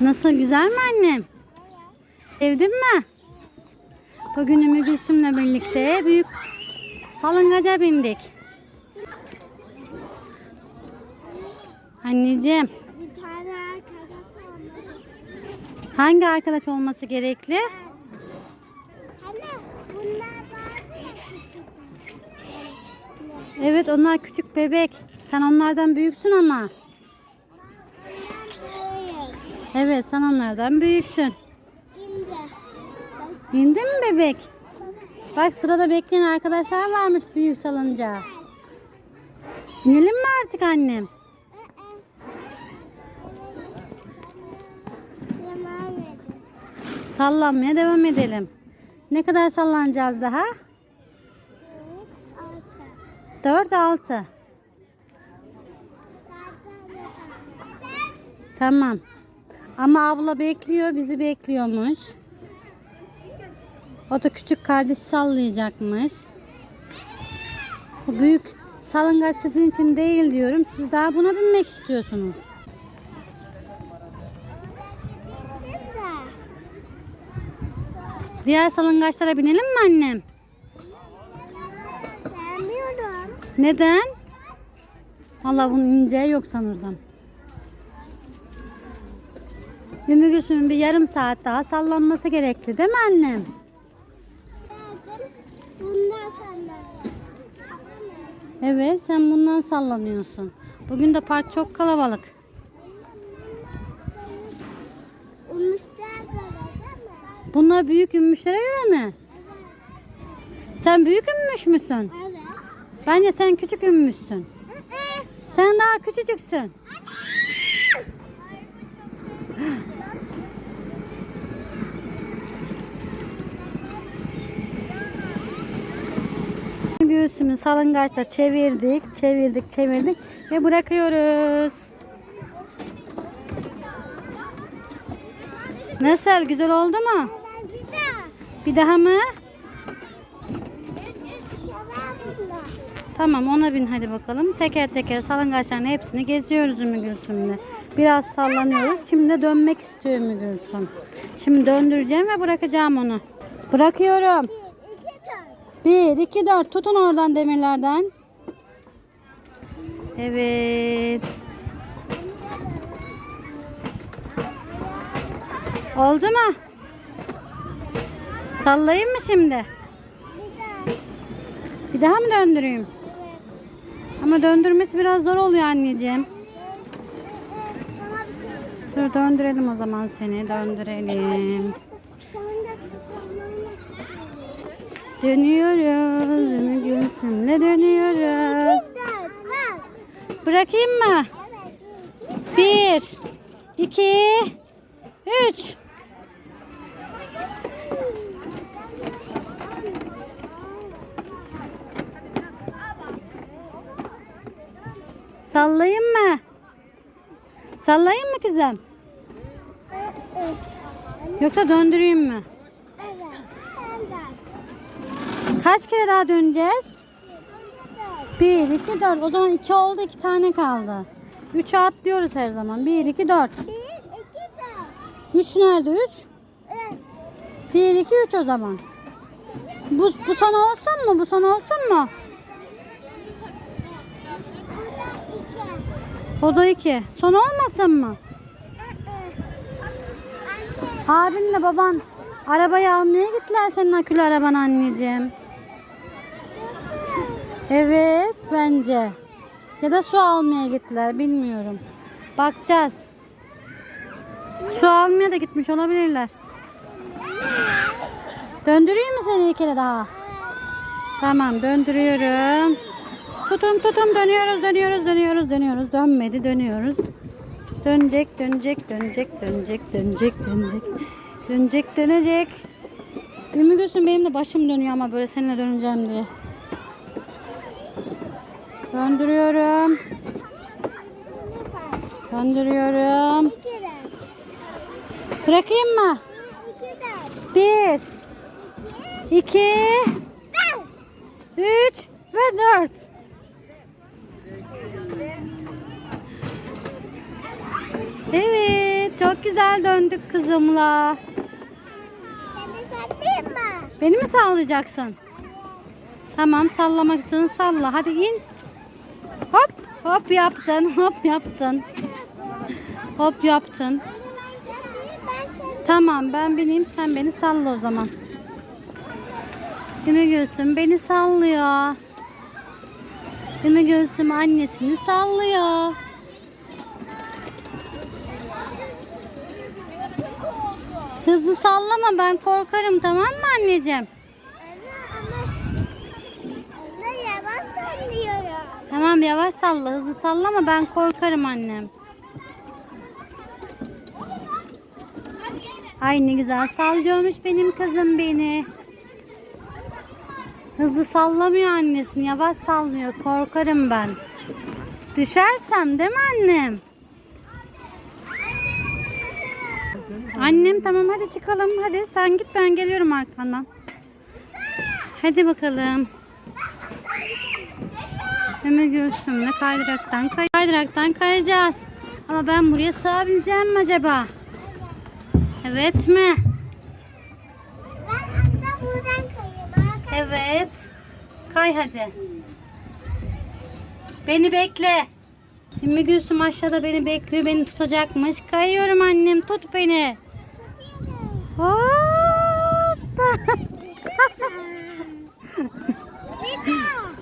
Nasıl güzel mi annem? Sevdin mi? Bugün Ümmü Gülsüm'le birlikte büyük salıngaca bindik. Anneciğim Bir tane arkadaş olmalı. hangi arkadaş olması gerekli? Evet onlar küçük bebek. Sen onlardan büyüksün ama. Evet sen onlardan büyüksün. indi. Bindin mi bebek? Bak sırada bekleyen arkadaşlar varmış büyük salıncağa. İnelim mi artık annem? Sallanmaya devam edelim. Ne kadar sallanacağız daha? Altı. 4 6. Zaten Tamam. Ama abla bekliyor, bizi bekliyormuş. O da küçük kardeş sallayacakmış. Bu büyük salıngaç sizin için değil diyorum. Siz daha buna binmek istiyorsunuz. Diğer salıngaçlara binelim mi annem? Sevmiyorum. Neden? Allah bunun ineceği yok sanırsam. Ümmü Gülsüm'ün bir yarım saat daha sallanması gerekli değil mi annem? Bundan. Evet sen bundan sallanıyorsun. Bugün de park çok kalabalık. Bunlar büyük ümmüşlere göre mi? Sen büyük ümmüş müsün? Evet. Bence sen küçük ümmüşsün. Sen daha küçücüksün. Göğsümü salıngaçta çevirdik, çevirdik, çevirdik ve bırakıyoruz. Nasıl? Güzel oldu mu? Bir daha. Bir daha mı? Sever bunlar. Tamam ona bin hadi bakalım. Teker teker salıngaçların hepsini geziyoruz Ümmü Gülsüm'le. Biraz sallanıyoruz. Şimdi de dönmek istiyor Ümmü Gülsüm. Şimdi döndüreceğim ve bırakacağım onu. Bırakıyorum. Bir, iki, dört. 1, 2, 4. Tutun oradan demirlerden. Evet. Oldu mu? Sallayayım mı şimdi? Bir daha mı döndüreyim? Ama döndürmesi biraz zor oluyor anneciğim. Dur döndürelim o zaman seni. Döndürelim. Dönüyoruz. Ümmü Gülsüm'le dönüyoruz. Bırakayım mı? Bir, iki, üç. Sallayayım mı? Sallayayım mı kızım? Yoksa döndüreyim mi? Kaç kere daha döneceğiz? Dört. 1, 2, 4. O zaman 2 oldu 2 tane kaldı. 3'e atlıyoruz her zaman. 1, 2, 4. Bir, iki, dört. 3 nerede 3? Evet. 1, 2, 3 o zaman. Bu, bu son olsun mu? Bu son olsun mu? İki. O da 2. Son olmasın mı? Abinle baban arabayı almaya gittiler senin akülü araban anneciğim. Evet bence. Ya da su almaya gittiler bilmiyorum. Bakacağız. Su almaya da gitmiş olabilirler. Döndüreyim mi seni bir kere daha? Tamam döndürüyorum. Tutun tutun dönüyoruz dönüyoruz dönüyoruz dönüyoruz. Dönmedi dönüyoruz. Dönecek dönecek dönecek dönecek dönecek dönecek. Dönecek dönecek. Ümmü Gülsüm benim de başım dönüyor ama böyle seninle döneceğim diye. Döndürüyorum. Döndürüyorum. Bırakayım mı? Bir, iki, üç ve dört. Evet çok güzel döndük kızımla. Seni satayım mı? Beni mi sallayacaksın? Tamam sallamak istiyorsun salla. Hadi in. Hop hop yaptın hop yaptın. Hop yaptın. Tamam ben bineyim sen beni salla o zaman. Ümmü Gülsüm beni sallıyor. Ümmü Gülsüm annesini sallıyor. Hızlı sallama ben korkarım tamam mı anneciğim? Tamam yavaş salla hızlı sallama ben korkarım annem. Ay ne güzel sallıyormuş benim kızım beni. Hızlı sallamıyor annesini yavaş sallıyor korkarım ben. Düşersem değil mi annem? Annem tamam hadi çıkalım hadi sen git ben geliyorum arkandan. Hadi bakalım. Hemen göğsümle kaydıraktan kay kaydıraktan kayacağız. Ama ben buraya sığabileceğim mi acaba? Evet mi? Ben buradan kayayım. Evet. Kay hadi. Beni bekle. Ümmü Gülsüm aşağıda beni bekliyor. Beni tutacakmış. Kayıyorum annem. Tut beni. おーっと。た